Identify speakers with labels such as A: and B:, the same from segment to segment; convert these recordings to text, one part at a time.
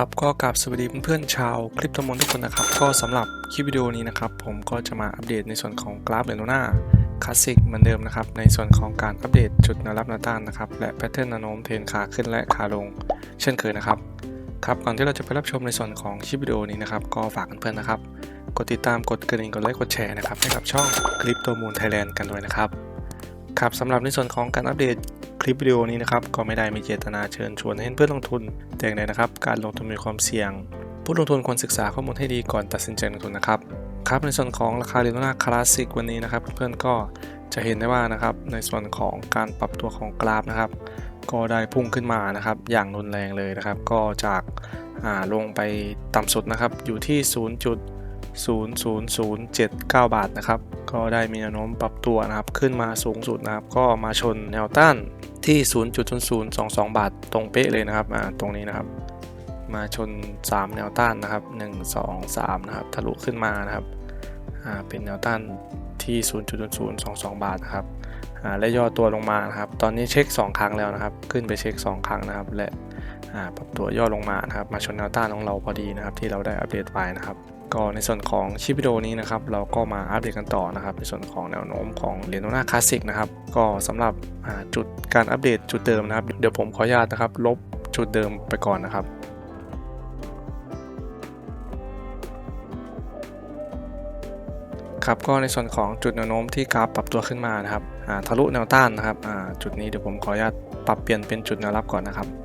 A: ครับก็กราบสวัสดีเพื่อนๆชาวคลิปตมนทุกคนนะครับ ก็สำหรับคลิปวิดีโอนี้นะครับ ผมก็จะมาอัปเดตในส่วนของกราฟเรโนนาคลาสสิกเหมือนเดิมนะครับ ในส่วนของการอัปเดตจุดแนวรับแนวต้านนะครับ และแพทเทิร์นแนวโน้มเทรนขาขึ้นและขาลง เช่นเคยนะครับครับก่อนที่เราจะไปรับชมในส่วนของคลิปวิดีโอนี้นะครับ ก็ฝากเพื่อนๆนะครับ กดติดตามกดกระดิ่งกดไลค์กดแชร์นะครับให้กับช่องคลิปตัวมูลไทยแลนด์กันด้วยนะครับ ครับสำหรับในส่วนของการอัปเดตคลิปวิดีโอนี้นะครับก็ไม่ได้มีเจตนาเชิญชวนให้เพื่อนลงทุน แต่อย่างใดนะครับ การลงทุนมีความเสี่ยง ผู้ลงทุนควรศึกษาข้อมูลให้ดีก่อนตัดสินใจลงทุนนะครับครับในส่วนของราคาเรโนนาคลาสสิกวันนี้นะครับ เพื่อนๆก็จะเห็นได้ว่านะครับในส่วนของการปรับตัวของกราฟนะครับ ก็ได้พุ่งขึ้นมานะครับ อย่างรุนแรงเลยนะครับ ก็จากอ่าลงไปต่ำสุดนะครับอยู่ที่ 0.0079 บาทนะครับ ก็ได้มีแนวโน้มปรับตัวนะครับ ขึ้นมาสูงสุดนะครับ ก็มาชนแนวต้านที่ 0.0022 บาทตรงเป๊ะเลยนะครับอ่าตรงนี้นะครับ มาชน 3 แนวต้านนะครับ 1 2 3 นะครับ ทะลุขึ้นมานะครับอ่าเป็นแนวต้านที่ 0.0022 บาทนะครับอ่าและย่อตัวลงมานะครับ ตอนนี้เช็ค 2 ครั้งแล้วนะครับ ขึ้นไปเช็ค 2 ครั้งนะครับ และอ่าปรับตัวย่อลงมานะครับ มาชนแนวต้านของเราพอดีนะครับ ที่เราได้อัปเดตไว้นะครับ ก็ในส่วนของคลิปวิดีโอนี้นะครับเราก็มาอัปเดตกันต่อนะครับในส่วนของแนวโน้มของเหรียญโนนาคลาสสิกนะครับก็สำหรับจุดการอัปเดตจุดเดิมนะครับ เดี๋ยวผมขออนุญาตนะครับลบจุดเดิมไปก่อนนะครับครับก็ในส่วนของจุดแนวโน้มที่กราฟปรับตัวขึ้นมานะครับทะลุแนวต้านนะครับจุดนี้เดี๋ยวผมขออนุญาตปรับเปลี่ยนเป็นจุดแนวรับก่อนนะครับ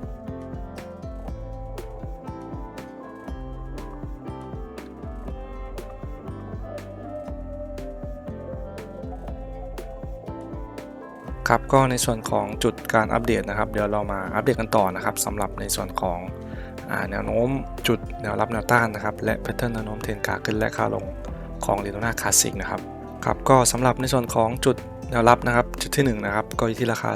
A: ครับก็ในส่วนของจุดการอัปเดตนะครับ เดี๋ยวเรามาอัปเดตกันต่อนะครับสำหรับในส่วนของแนวโน้มจุดแนวรับแนวต้านนะครับ และแพทเทิร์นแนวโน้มเทรนขาขึ้นและขาลงของเรโนนาคลาสสิกนะครับครับก็สำหรับในส่วนของจุดแนวรับนะครับจุดที่1นะครับก็อยู่ที่ราคา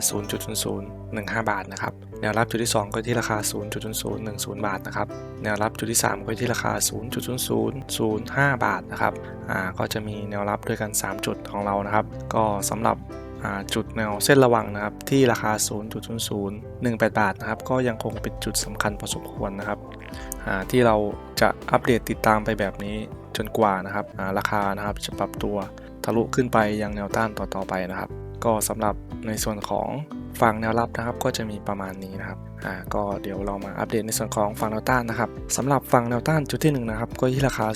A: 0.0015 บาทนะครับแนวรับจุดที่ 2 ก็อยู่ที่ราคา 0.0010 บาทนะครับแนวรับจุดที่ 3 ก็ที่ราคา 0.0005 บาทนะครับอ่าก็จะมีแนวรับด้วยกัน 3 จุดของเรานะครับ ก็สำหรับ จุดแนวเส้นระวังนะครับ ที่ราคา 0.0018 บาทนะครับ ก็ยังคงเป็นจุดสำคัญพอสมควรนะครับ ที่เราจะอัปเดตติดตามไปแบบนี้จนกว่านะครับราคานะครับจะปรับตัวทะลุขึ้นไปยังแนวต้านต่อๆไปนะครับ ก็สำหรับในส่วนของฝั่งแนวรับนะครับก็จะมีประมาณนี้นะครับอ่าก็เดี๋ยวเรามาอัปเดตในส่วนของฝั่งแนวต้านนะครับสำหรับฝั่งแนวต้านจุดที่หนึ่งนะครับก็ที่ราคา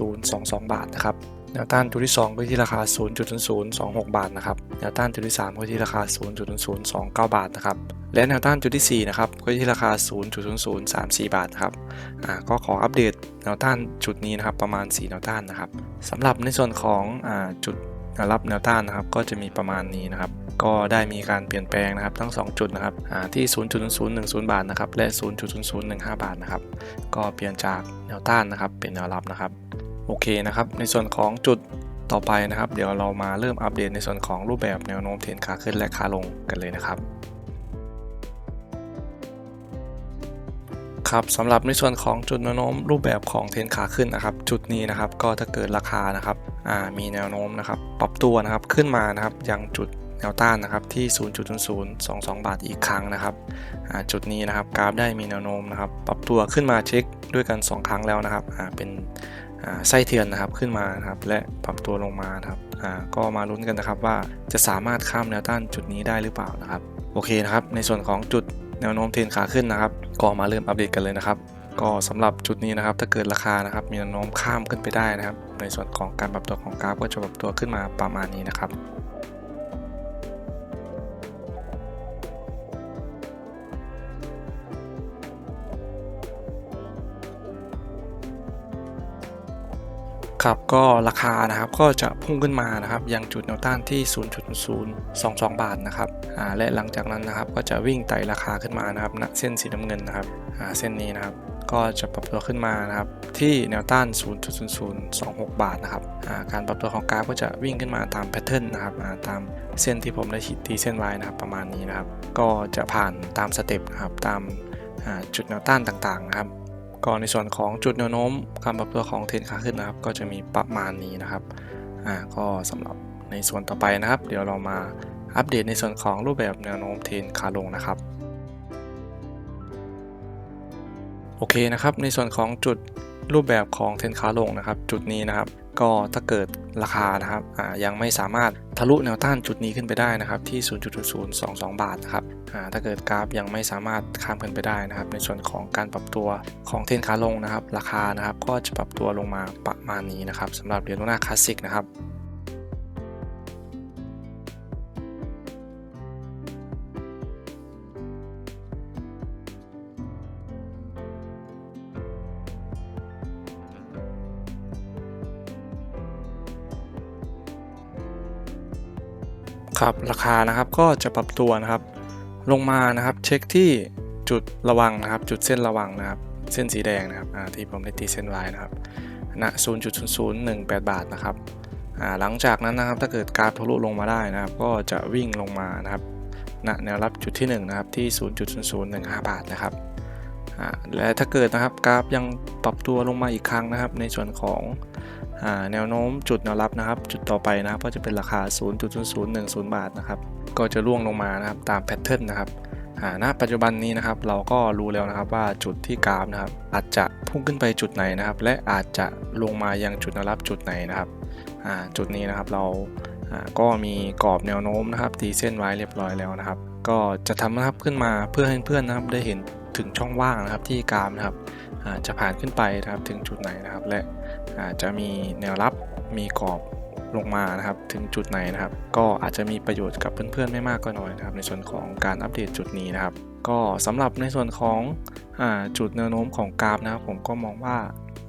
A: 0.0022 บาทนะครับ แนวต้านจุดที่ 2 ก็ที่ราคา 0.0026 บาทนะครับ แนวต้านจุดที่ 3 ก็ที่ราคา 0.0029 บาทนะครับ และแนวต้านจุดที่4นะครับ ก็ที่ราคา 0.0034 บาทครับ อ่า ก็ขออัปเดตแนวต้านจุดนี้นะครับประมาณ 4 แนวต้านนะครับสำหรับในส่วนของอ่าจุดแนวรับแนวต้านนะครับก็จะมีประมาณนี้นะครับ ก็ได้มีการเปลี่ยนแปลงนะครับทั้ง 2 จุดนะครับอ่าที่0.0010 บาทนะครับและ 0.0015 บาทนะครับ ก็เปลี่ยนจากแนวต้านนะครับเป็นแนวรับนะครับ โอเคนะครับ ในส่วนของจุดต่อไปนะครับ เดี๋ยวเรามาเริ่มอัปเดตในส่วนของรูปแบบแนวโน้มเทรนขาขึ้นและขาลงกันเลยนะครับครับสำหรับในส่วนของจุดแนวโน้มรูปแบบของเทรนขาขึ้นนะครับ จุดนี้นะครับก็ถ้าเกิดราคานะครับมีแนวโน้มนะครับปรับตัวนะครับขึ้นมานะครับยังจุดแนวต้านนะครับที่ 0.0022 บาทอีกครั้งนะครับจุดนี้นะครับกราฟได้มีแนวโน้มนะครับปรับตัวขึ้นมาเช็คด้วยกัน 2 ครั้งแล้วนะครับเป็น ไส้เทียนนะครับขึ้นมานะครับและปรับตัวลงมานะครับก็มาลุ้นกันนะครับว่าจะสามารถข้ามแนวต้านจุดนี้ได้หรือเปล่านะครับโอเคนะครับในส่วนของจุดแนวโน้มเทรนขาขึ้นนะครับ ก็มาเริ่มอัปเดตกันเลยนะครับ ก็สำหรับจุดนี้นะครับ ถ้าเกิดราคานะครับ มีแนวโน้มข้ามขึ้นไปได้นะครับ ในส่วนของการปรับตัวของกราฟก็จะปรับตัวขึ้นมาประมาณนี้นะครับ ครับก็ราคานะครับก็จะพุ่งขึ้นมานะครับยังจุดแนวต้านที่ 0.022 บาทนะครับและหลังจากนั้นนะครับก็จะวิ่งไต่ราคาขึ้นมานะครับณเส้นสีน้ำเงินนะครับเส้นนี้นะครับก็จะปรับตัวขึ้นมานะครับที่แนวต้าน 0.0026 บาทนะครับาการปรับตัวของกราฟก็จะวิ่งขึ้นมาตามแพทเทิร์นนะครับาตามเส้นที่ผมได้ขีดตีเส้นไว้นะครับประมาณนี้นะครับ ก็จะผ่านตามสเต็ปนะครับตามาจุดแนวต้านต่างๆนะครับ ก็ในส่วนของจุดแนวโน้มการปรับตัวของเทรนขาขึ้นนะครับ ก็จะมีประมาณนี้นะครับอ่าก็สำหรับในส่วนต่อไปนะครับ เดี๋ยวเรามาอัปเดตในส่วนของรูปแบบแนวโน้มเทรนขาลงนะครับโอเคนะครับในส่วนของจุดรูปแบบของเทรนขาลงนะครับ จุดนี้นะครับ ก็ถ้าเกิดราคานะครับยังไม่สามารถทะลุแนวต้านจุดนี้ขึ้นไปได้นะครับที่ 0.022 บาทนะครับถ้าเกิดกราฟยังไม่สามารถข้ามขึ้นไปได้นะครับ ในส่วนของการปรับตัวของเทนขาลงนะครับ ราคานะครับก็จะปรับตัวลงมาประมาณนี้นะครับสำหรับเหรียญลูน่าคลาสสิกนะครับ ครับราคานะครับก็จะปรับตัวนะครับ ลงมานะครับเช็คที่จุดระวังนะครับ จุดเส้นระวังนะครับ เส้นสีแดงนะครับที่ผมได้ตีเส้นไว้นะครับณ0.0018 บาทนะครับหลังจากนั้นนะครับถ้าเกิดกราฟทะลุลงมาได้นะครับ ก็จะวิ่งลงมานะครับณแนวรับจุดที่1นะครับที่ 0.0015 บาทนะครับและถ้าเกิดนะครับกราฟยังปรับตัวลงมาอีกครั้งนะครับ ในส่วนของ แนวโน้มจุดแนวรับนะครับ จุดต่อไปนะครับก็จะเป็นราคา 0.0010 บาทนะครับ ก็จะล่วงลงมานะครับตามแพทเทิร์นนะครับณปัจจุบันนี้นะครับเราก็รู้แล้วนะครับว่าจุดที่กราฟนะครับอาจจะพุ่งขึ้นไปจุดไหนนะครับ และอาจจะลงมายังจุดแนวรับจุดไหนนะครับจุดนี้นะครับเราก็มีกรอบแนวโน้มนะครับตีเส้นไว้เรียบร้อยแล้วนะครับ ก็จะทำนะครับขึ้นมาเพื่อให้เพื่อนนะครับได้เห็นถึงช่องว่างนะครับที่กราฟนะครับจะผ่านขึ้นไปนะครับถึงจุดไหนนะครับ และ จจะมีแนวรับมีกรอบลงมานะครับถึงจุดไหนนะครับ ก็อาจจะมีประโยชน์กับเพื่อนๆไม่มากก็น้อยนะครับ ในส่วนของการอัปเดตจุดนี้นะครับ ก็สำหรับในส่วนของอจุดแนวโน้มของกราฟนะครับ ผมก็มองว่า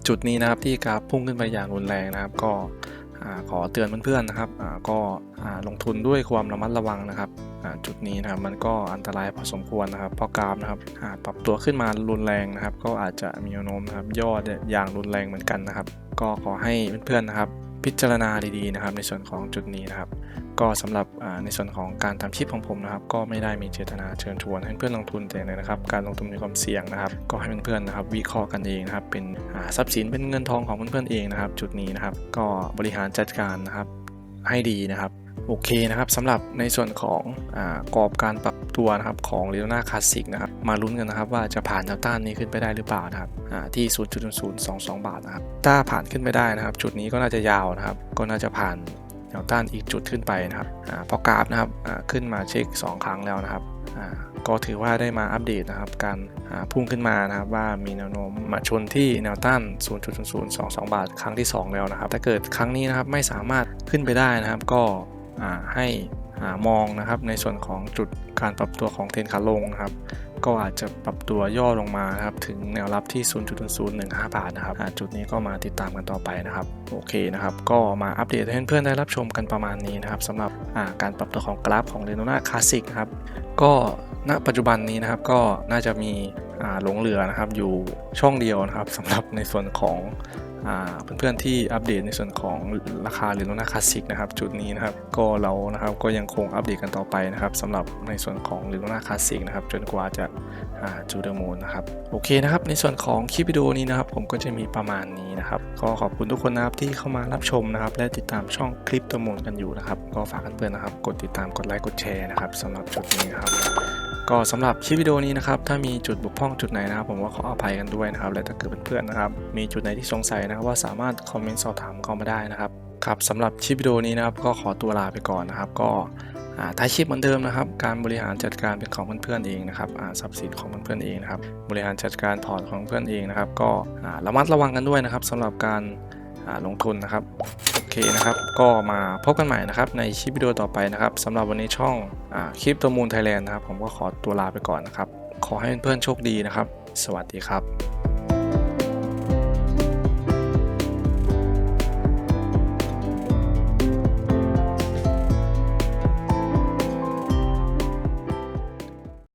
A: จุดนี้นะครับที่กราฟพุ่งขึ้นไปอย่างรุนแรงนะครับ ก็อขอเตือนเพื่อนๆนะครับก็ลงทุนด้วยความระมัดระวังนะครับ จุดนี้นะครับมันก็อันตรายพอสมควรนะครับเพราะกราฟนะครับปรับตัวขึ้นมารุนแรงนะครับ ก็อาจจะมีแนวโน้มนะครับย่อดอย่างรุนแรงเหมือนกันนะครับ ก็ขอให้เพื่อนๆนะครับ พิจารณาดีๆนะครับ ในส่วนของจุดนี้นะครับ ก็สำหรับในส่วนของการทำคลิปของผมนะครับ ก็ไม่ได้มีเจตนาเชิญชวนให้เพื่อนลงทุนแต่อย่างใดนะครับ การลงทุนมีความเสี่ยงนะครับ ก็ให้เพื่อนๆนะครับ วิเคราะห์กันเองนะครับ เป็นทรัพย์สินเป็นเงินทองของเพื่อนๆเองนะครับ จุดนี้นะครับ ก็บริหารจัดการนะครับให้ดีนะครับ โอเคนะครับสำหรับในส่วนของอกรอบการปรับตัวนะครับของ l e o n a Classic นะครับมาลุ้นกันนะครับว่าจะผ่านแนวต้านนี้ขึ้นไปได้หรือเปล่านะครับอ่าที่ 0.022 บาทนะครับถ้าผ่านขึ้นไปได้นะครับ จุดนี้ก็น่าจะยาวนะครับก็น่าจะผ่านแนวต้านอีกจุดขึ้นไปนะครับอพราะกราฟนะครับขึ้นมาเช็ค 2 ครั้งแล้วนะครับก็ถือว่าได้มาอัปเดตนะครับการพุ่งขึ้นมานะครับว่ามีแนวโน้มมาชนที่แนวต้าน 0.0022 บาท ครั้งที่ 2 แล้วนะครับถ้าเกิดครั้งนี้นะครับไม่สามารถขึ้นไปได้นะครับก็ ให้มองนะครับในส่วนของจุดการปรับตัวของเทรนขาลงนะครับ ก็อาจจะปรับตัวย่อลงมาครับถึงแนวรับที่ 0.015 บาทนะครับจุดนี้ก็มาติดตามกันต่อไปนะครับโอเคนะครับก็มาอัปเดตให้เพื่อนๆได้รับชมกันประมาณนี้นะครับสำหรับการปรับตัวของกราฟของ r e n o n a Classic นะครับก็ณปัจจุบันนี้นะครับก็น่าจะมีหลงเหลือนะครับอยู่ช่องเดียวนะครับสำหรับในส่วนของ เพื่อนๆที่อัปเดตในส่วนของราคาเหรียญโลนาคลาสสิกนะครับจุดนี้นะครับก็เรานะครับก็ยังคงอัปเดตกันต่อไปนะครับสำหรับในส่วนของเหรียญโลนาคลาสสิกนะครับจนกว่าจะาจูเดอร์มูนนะครับโอเคนะครับในส่วนของคลิปวิดีโอนี้นะครับผมก็จะมีประมาณนี้นะครับก็ขอบคุณทุกคนนะครับที่เข้ามารับชมนะครับและติดตามช่องคลิปตัวมูลกันอยู่นะครับก็ฝากเพื่อนๆนะครับ กดติดตามกดไลค์กดแชร์นะครับสำหรับจุดนี้นะครับ ก็สำหรับคลิปวิดีโอนี้นะครับถ้ามีจุดบกพร่องจุดไหนนะครับผมก็ขออภัยกันด้วยนะครับและถ้าเกิดเพื่อนๆนะครับมีจุดไหนที่สงสัยนะครับว่าสามารถคอมเมนต์สอบถามเข้ามาได้นะครับครับสำหรับคลิปวิดีโอนี้นะครับก็ขอตัวลาไปก่อนนะครับ ก็อาท้ายคลิปเหมือนเดิมนะครับ การบริหารจัดการเป็นของเพื่อนๆเองนะครับอาทรัพย์สินของเพื่อนๆเองนะครับ บริหารจัดการถอนของเพื่อนเองนะครับ ก็อาระมัดระวังกันด้วยนะครับสำหรับการ ลงทุนนะครับโอเคนะครับก็มาพบกันใหม่นะครับในคลิปวิดีโอต่อไปนะครับสำหรับวันนี้ช่องอคลิปตัวมูลไทยแลนด์นะครับผมก็ขอตัวลาไปก่อนนะครับ ขอให้เพื่อนๆโชคดีนะครับ สวัสดีครับ